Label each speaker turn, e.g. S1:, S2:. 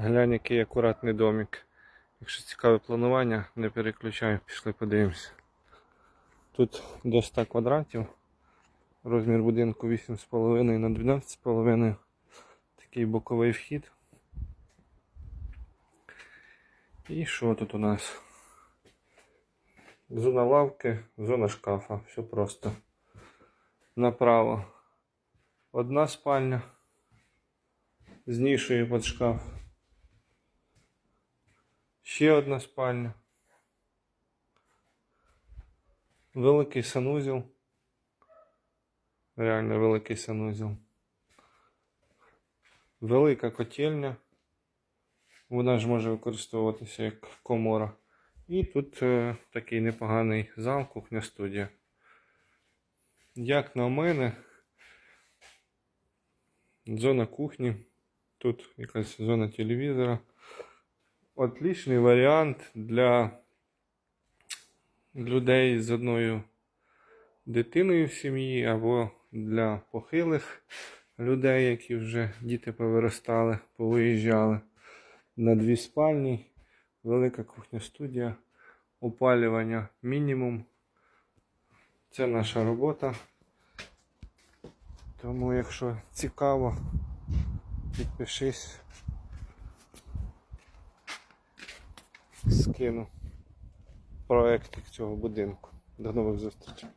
S1: Глянь, який акуратний домик. Якщо цікаве планування, не переключай, пішли подивимося. Тут до 100 квадратів. Розмір будинку 8,5 на 12,5. Такий боковий вхід. І що тут у нас? Зона лавки, зона шкафа. Все просто. Направо одна спальня з нішою під шкаф. Ще одна спальня. Великий санузел. Реально великий санузел. Велика котельня. Вона ж може використовуватися як комора. І тут е, такий непоганий зал, кухня студія. Як на мене, зона кухні, тут якась зона телевізора. Отличний варіант для людей з одною дитиною в сім'ї або для похилих людей, які вже діти повиростали, повиїжджали. На дві спальні, велика кухня студія, опалювання мінімум. Це наша робота. Тому, якщо цікаво, підпишись. Скину проектик цього будинку. До нових зустрічей.